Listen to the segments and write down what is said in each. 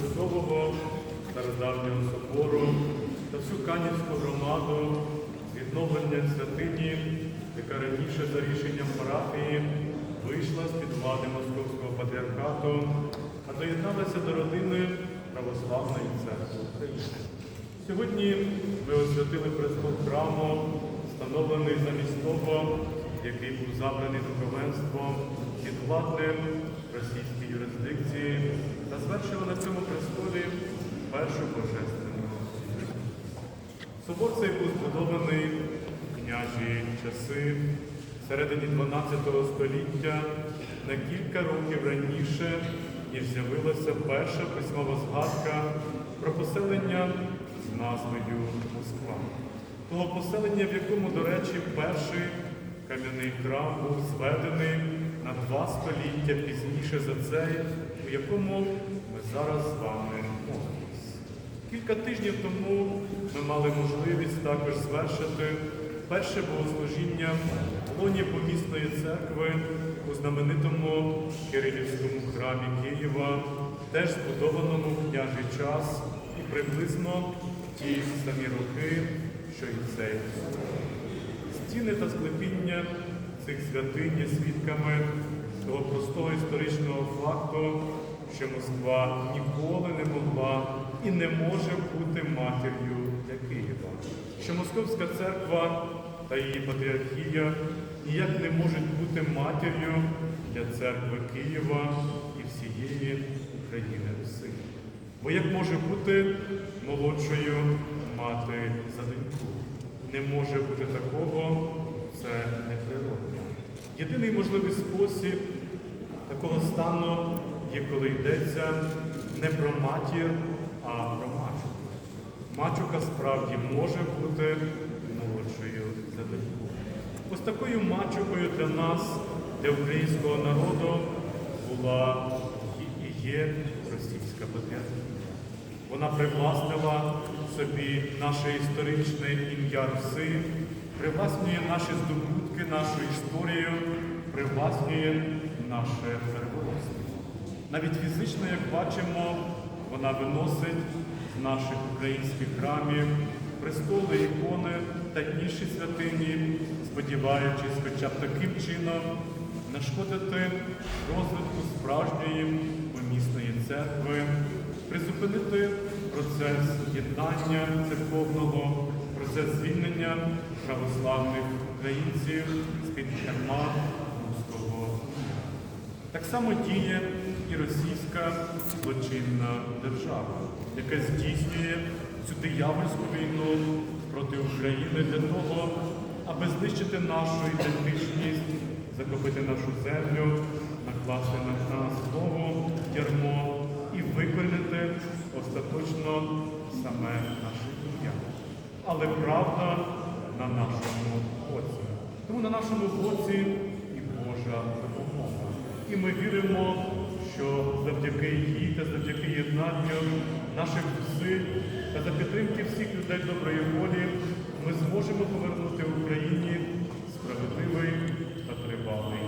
чудового стародавнього собору та всю Канівську громаду відновлення святині, яка раніше за рішенням парафії вийшла з-під влади Московського патріархату, а доєдналася до родини Православної церкви України. Сьогодні ми освятили престол храму, встановлений замість того, який був забраний духовенством під владним російській юрисдикції та звершили на цьому престолі першу божественну. службу. Собор цей був збудований у княжі часи середині 12 століття на кілька років раніше, ніж з'явилася перша письмова згадка про поселення з назвою Москва. Того поселення, в якому, до речі, перший кам'яний храм був зведений на два століття пізніше за цей, у якому ми зараз з вами молимось. Кілька тижнів тому ми мали можливість також звершити перше богослужіння в лоні помісної церкви у знаменитому Кирилівському храмі Києва, теж збудованому в княжий час і приблизно ті самі роки, що і цей. Стіни та склепіння цих святинь є свідками того простого історичного факту, що Москва ніколи не могла і не може бути матір'ю для Києва. Що Московська церква та її патріархія ніяк не можуть бути матір'ю для церкви Києва і всієї України Руси. Бо як може бути молодшою мати за доньку? Не може бути такого, це неприродно. Єдиний можливий спосіб такого стану є, коли йдеться не про матір, а про мачуху. Мачуха справді може бути молодшою за доньку. Ось такою мачухою для нас, для українського народу, була і є російська патріархія. Вона привласнила собі наше історичне ім'я Руси, привласнює наші здобутки, нашу історію, привласнює наше переворотство. Навіть фізично, як бачимо, вона виносить з наших українських храмів престоли, ікони та інші святині, сподіваючись хоча б таким чином нашкодити розвитку справжньої помісної церкви, призупинити процес єднання церковного, процес звільнення православних українців з-під керма руського. Так само діє і російська злочинна держава, яка здійснює цю диявольську війну проти України для того, аби знищити нашу ідентичність, захопити нашу землю, накласти на нас знову ярмо і викорінити остаточно саме наше. Але правда на нашому боці. Тому на нашому боці і Божа допомога. І ми віримо, що завдяки їй та завдяки єднанню наших зусиль та за підтримки всіх людей доброї волі ми зможемо повернути Україні справедливий та тривалий.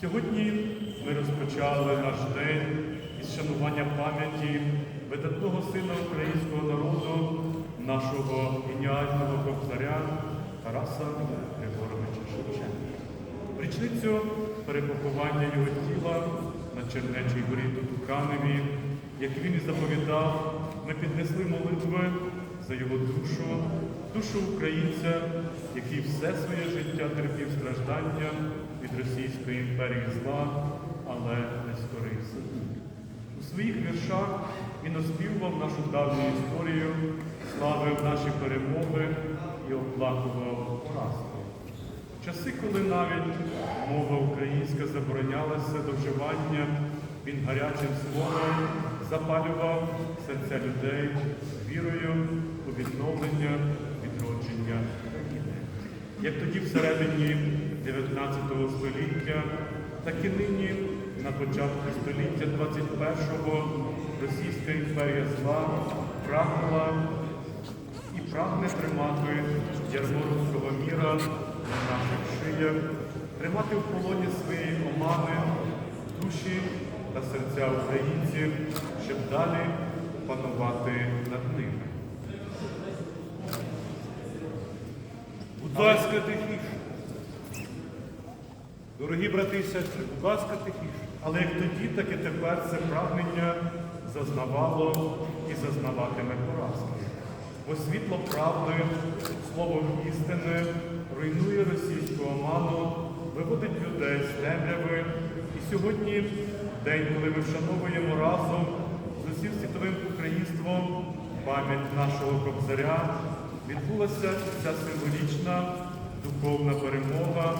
Сьогодні ми розпочали наш день із шанування пам'яті видатного сина українського народу, нашого геніального кобзаря Тараса Григоровича Шевченка. Річницю перепоховання його тіла на Чернечій горі у Каневі, як він і заповідав, ми піднесли молитви за його душу, душу українця, який все своє життя терпів страждання від Російської імперії зла, але не скорився. У своїх віршах він оспівував нашу давню історію, славив наші перемоги і оплакував поразки. Часи, коли навіть мова українська заборонялася до вживання, він гарячим словом запалював серця людей вірою у відновлення, відродження країни. Як тоді всередині 19 століття, так і нині, на початку століття 21-го, Російська імперія зла прагнула прагне тримати ярмо руського міра на наших шиях, тримати в полоні своєї омани душі та серця українців, щоб далі панувати над ними. Будь ласка, тихіше. Дорогі брати і сестри, будь ласка, тихіше. Але як тоді, так і тепер це прагнення зазнавало і зазнаватиме поразки. Бо світло правди, слово істини руйнує російську оману, виводить людей з темряви. І сьогодні день, коли ми вшановуємо разом з усім світовим українством пам'ять нашого кобзаря, відбулася ця символічна духовна перемога,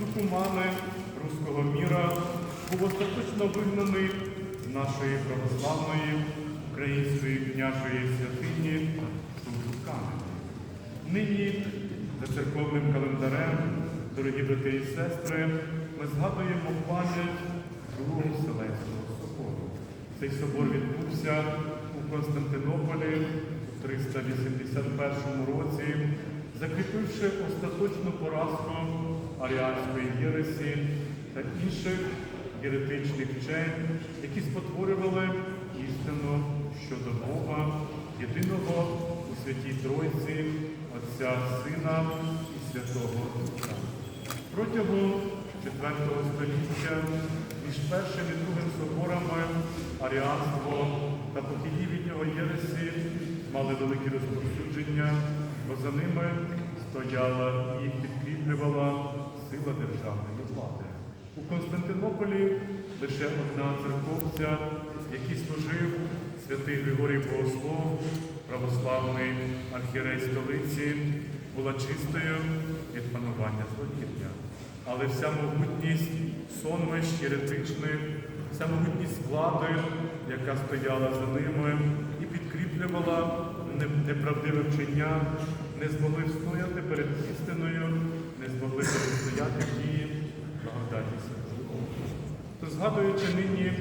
духумани руського міра був остаточно вигнаний нашої православної української княжої святині Тулкани. Нині за церковним календарем, дорогі брати і сестри, ми згадуємо пам'ять Другого Вселенського собору. Цей собор відбувся у Константинополі у 381 році, закріпивши остаточну поразку аріанської єресі та інших єретичних вчень, які спотворювали істину щодо Бога, єдиного Святій Тройці, Отця Сина і Святого Духа. Протягом IV століття між першим і другим соборами аріанство та похідні від нього єресі мали великі розповсюдження, бо за ними стояла і підкріплювала сила державної влади. У Константинополі лише одна церковця, який служив святий Григорій Богослов, православний архієрей столиці, була чистою від панування злодір'я. Але вся могутність сонмищ єретичних, вся могутність влади, яка стояла за ними і підкріплювала неправдиве вчення, не змогли встояти перед істиною, не змогли протистояти дії благодаті Святого То згадуючи нині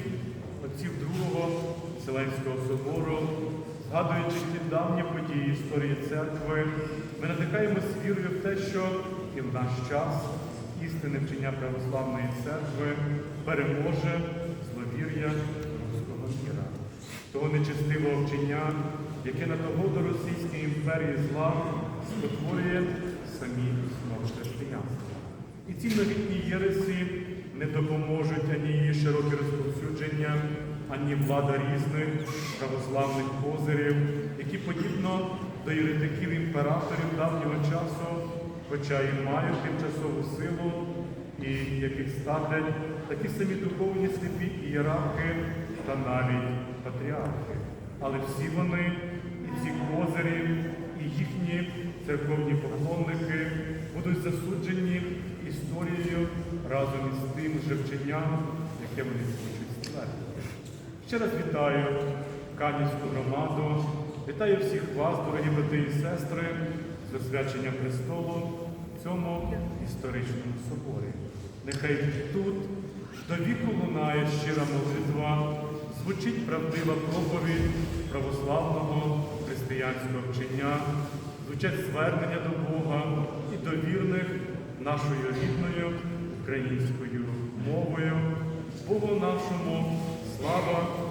отців Другого Вселенського собору, згадуючи ті давні події історії церкви, ми надихаємось вірою в те, що і в наш час істинне вчення православної церкви переможе зловір'я руського міра, того нечестивого вчення, яке на догоду Російської імперії зла спотворює самі основи християнства. І ці новітні єресі не допоможуть ані її широке розповсюдження, ані влада різних православних козирів, які подібно до єретиків імператорів давнього часу, хоча і мають тимчасову силу, і яких ставлять такі самі духовні сліпі ієрархи та навіть патріархи. Але всі вони, і ці козирі, і їхні церковні поклонники будуть засуджені історією разом із тим же вченням, яке вони хочуть ствердити. Ще раз вітаю Канівську громаду, вітаю всіх вас, дорогі брати і сестри, з освяченням престолу в цьому історичному соборі. Нехай тут до віку лунає щира молитва, звучить правдива проповідь православного християнського вчення, звучать звернення до Бога і до вірних нашою рідною українською мовою. Богу нашому слава